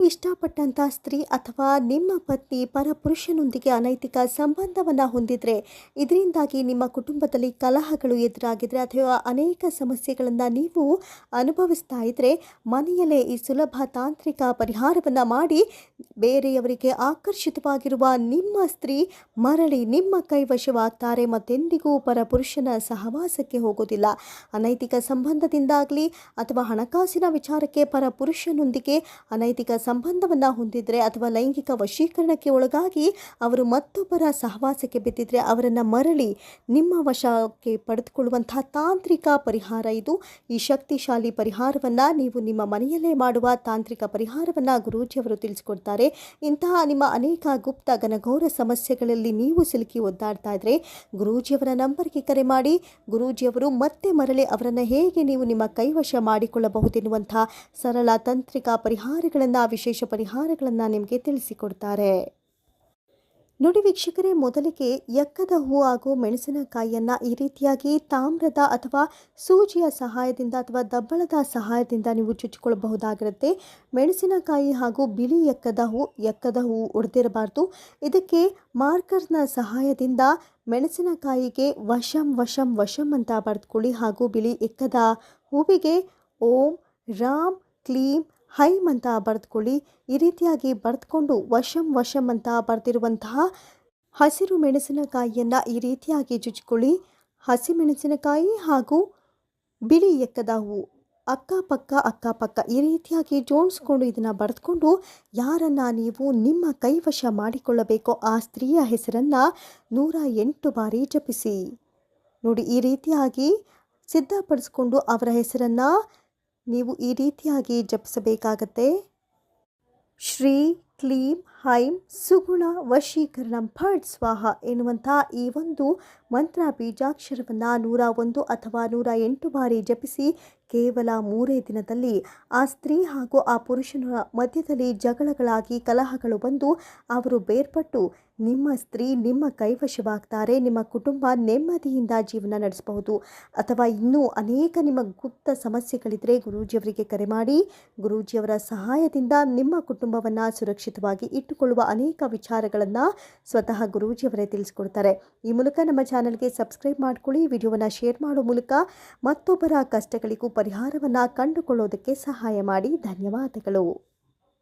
ಇಷ್ಟಪಟ್ಟಂಥ ಸ್ತ್ರೀ ಅಥವಾ ನಿಮ್ಮ ಪತ್ನಿ ಪರಪುರುಷನೊಂದಿಗೆ ಅನೈತಿಕ ಸಂಬಂಧವನ್ನು ಹೊಂದಿದರೆ, ಇದರಿಂದಾಗಿ ನಿಮ್ಮ ಕುಟುಂಬದಲ್ಲಿ ಕಲಹಗಳು ಎದುರಾಗಿದ್ರೆ ಅಥವಾ ಅನೇಕ ಸಮಸ್ಯೆಗಳನ್ನು ನೀವು ಅನುಭವಿಸ್ತಾ ಇದ್ದರೆ ಮನೆಯಲ್ಲೇ ಈ ಸುಲಭ ತಾಂತ್ರಿಕ ಪರಿಹಾರವನ್ನು ಮಾಡಿ ಬೇರೆಯವರಿಗೆ ಆಕರ್ಷಿತವಾಗಿರುವ ನಿಮ್ಮ ಸ್ತ್ರೀ ಮರಳಿ ನಿಮ್ಮ ಕೈವಶವಾಗ್ತಾರೆ ಮತ್ತೆಂದಿಗೂ ಪರಪುರುಷನ ಸಹವಾಸಕ್ಕೆ ಹೋಗೋದಿಲ್ಲ. ಅನೈತಿಕ ಸಂಬಂಧದಿಂದಾಗಲಿ ಅಥವಾ ಹಣಕಾಸಿನ ವಿಚಾರಕ್ಕೆ ಪರಪುರುಷನೊಂದಿಗೆ ಅನೈತಿಕ ಸಂಬಂಧವನ್ನು ಹೊಂದಿದರೆ ಅಥವಾ ಲೈಂಗಿಕ ವಶೀಕರಣಕ್ಕೆ ಒಳಗಾಗಿ ಅವರು ಮತ್ತೊಬ್ಬರ ಸಹವಾಸಕ್ಕೆ ಬಿದ್ದಿದ್ರೆ ಅವರನ್ನು ಮರಳಿ ನಿಮ್ಮ ವಶಕ್ಕೆ ಪಡೆದುಕೊಳ್ಳುವಂತಹ ತಾಂತ್ರಿಕ ಪರಿಹಾರ ಇದು. ಈ ಶಕ್ತಿಶಾಲಿ ಪರಿಹಾರವನ್ನು ನೀವು ನಿಮ್ಮ ಮನೆಯಲ್ಲೇ ಮಾಡುವ ತಾಂತ್ರಿಕ ಪರಿಹಾರವನ್ನು ಗುರೂಜಿಯವರು ತಿಳಿಸಿಕೊಡ್ತಾರೆ. ಇಂತಹ ನಿಮ್ಮ ಅನೇಕ ಗುಪ್ತ ಘನಘೋರ ಸಮಸ್ಯೆಗಳಲ್ಲಿ ನೀವು ಸಿಲುಕಿ ಒದ್ದಾಡ್ತಾ ಇದ್ರೆ ಗುರೂಜಿಯವರ ನಂಬರ್ಗೆ ಕರೆ ಮಾಡಿ. ಗುರೂಜಿಯವರು ಮತ್ತೆ ಮರಳಿ ಅವರನ್ನು ಹೇಗೆ ನೀವು ನಿಮ್ಮ ಕೈವಶ ಮಾಡಿಕೊಳ್ಳಬಹುದೆನ್ನುವಂಥ ಸರಳ ತಾಂತ್ರಿಕ ಪರಿಹಾರಗಳನ್ನು ವಿಶೇಷ ಪರಿಹಾರಗಳನ್ನು ನಿಮಗೆ ತಿಳಿಸಿಕೊಡ್ತಾರೆ. ನುಡಿ ವೀಕ್ಷಕರೇ, ಮೊದಲಿಗೆ ಎಕ್ಕದ ಹೂ ಹಾಗೂ ಮೆಣಸಿನಕಾಯಿಯನ್ನು ಈ ರೀತಿಯಾಗಿ ತಾಮ್ರದ ಅಥವಾ ಸೂಜಿಯ ಸಹಾಯದಿಂದ ಅಥವಾ ದಬ್ಬಳದ ಸಹಾಯದಿಂದ ನೀವು ಚುಚ್ಚಿಕೊಳ್ಳಬಹುದಾಗಿರುತ್ತೆ. ಮೆಣಸಿನಕಾಯಿ ಹಾಗೂ ಬಿಳಿ ಎಕ್ಕದ ಹೂ ಎಕ್ಕದ ಹೂ ಒಡೆದಿರಬಾರ್ದು. ಇದಕ್ಕೆ ಮಾರ್ಕರ್ನ ಸಹಾಯದಿಂದ ಮೆಣಸಿನಕಾಯಿಗೆ ವಶಂ ವಶಂ ವಶಂ ಅಂತ ಬರೆದುಕೊಳ್ಳಿ ಹಾಗೂ ಬಿಳಿ ಎಕ್ಕದ ಹೂವಿಗೆ ಓಂ, ರಾಮ್, ಕ್ಲೀಂ ಹೈಮ್ ಅಂತ ಬರೆದುಕೊಳ್ಳಿ. ಈ ರೀತಿಯಾಗಿ ಬರೆದುಕೊಂಡು ವಶಂ ವಶಂ ಅಂತ ಬರೆದಿರುವಂತಹ ಹಸಿರು ಮೆಣಸಿನಕಾಯಿಯನ್ನು ಈ ರೀತಿಯಾಗಿ ಚುಚ್ಚಿಕೊಳ್ಳಿ ಹಸಿಮೆಣಸಿನಕಾಯಿ ಹಾಗೂ ಬಿಳಿ ಎಕ್ಕದ ಹೂವು ಅಕ್ಕಪಕ್ಕ ಅಕ್ಕಪಕ್ಕ ಈ ರೀತಿಯಾಗಿ ಜೋಡಿಸ್ಕೊಂಡು ಇದನ್ನು ಬರೆದುಕೊಂಡು ಯಾರನ್ನು ನೀವು ನಿಮ್ಮ ಕೈವಶ ಮಾಡಿಕೊಳ್ಳಬೇಕೋ ಆ ಸ್ತ್ರೀಯ ಹೆಸರನ್ನು ನೂರ ಎಂಟು ಬಾರಿ ಜಪಿಸಿ. ನೋಡಿ ಈ ರೀತಿಯಾಗಿ ಸಿದ್ಧಪಡಿಸ್ಕೊಂಡು ಅವರ ಹೆಸರನ್ನು ನೀವು ಈ ರೀತಿಯಾಗಿ ಜಪಿಸಬೇಕಾಗತ್ತೆ. ಶ್ರೀ ಕ್ಲೀಂ, ಹೈಂ, ಸುಗುಣ, ವಶೀಕರಣ, ಭಟ್, ಸ್ವಾಹ ಎನ್ನುವಂಥ ಈ ಒಂದು ಮಂತ್ರ ಬೀಜಾಕ್ಷರವನ್ನು ನೂರ ಒಂದು ಅಥವಾ ನೂರ ಎಂಟು ಬಾರಿ ಜಪಿಸಿ ಕೇವಲ ಮೂರೇ ದಿನದಲ್ಲಿ ಆ ಸ್ತ್ರೀ ಹಾಗೂ ಆ ಪುರುಷನ ಮಧ್ಯದಲ್ಲಿ ಜಗಳಗಳಾಗಿ ಕಲಹಗಳು ಬಂದು ಅವರು ಬೇರ್ಪಟ್ಟು ನಿಮ್ಮ ಸ್ತ್ರೀ ನಿಮ್ಮ ಕೈವಶವಾಗ್ತಾರೆ, ನಿಮ್ಮ ಕುಟುಂಬ ನೆಮ್ಮದಿಯಿಂದ ಜೀವನ ನಡೆಸಬಹುದು. ಅಥವಾ ಇನ್ನೂ ಅನೇಕ ನಿಮ್ಮ ಗುಪ್ತ ಸಮಸ್ಯೆಗಳಿದ್ದರೆ ಗುರೂಜಿಯವರಿಗೆ ಕರೆ ಮಾಡಿ, ಗುರೂಜಿಯವರ ಸಹಾಯದಿಂದ ನಿಮ್ಮ ಕುಟುಂಬವನ್ನು ಸುರಕ್ಷಿತವಾಗಿ ಇಟ್ಟುಕೊಳ್ಳುವ ಅನೇಕ ವಿಚಾರಗಳನ್ನು ಸ್ವತಃ ಗುರೂಜಿಯವರೇ ತಿಳಿಸ್ಕೊಡ್ತಾರೆ. ಈ ಮೂಲಕ ನಮ್ಮ ಚಾನಲ್ಗೆ ಸಬ್ಸ್ಕ್ರೈಬ್ ಮಾಡ್ಕೊಳ್ಳಿ, ವಿಡಿಯೋವನ್ನು ಶೇರ್ ಮಾಡೋ ಮೂಲಕ ಮತ್ತೊಬ್ಬರ ಕಷ್ಟಗಳಿಗೂ ಪರಿಹಾರವನ್ನು ಕಂಡುಕೊಳ್ಳೋದಕ್ಕೆ ಸಹಾಯ ಮಾಡಿ. ಧನ್ಯವಾದಗಳು.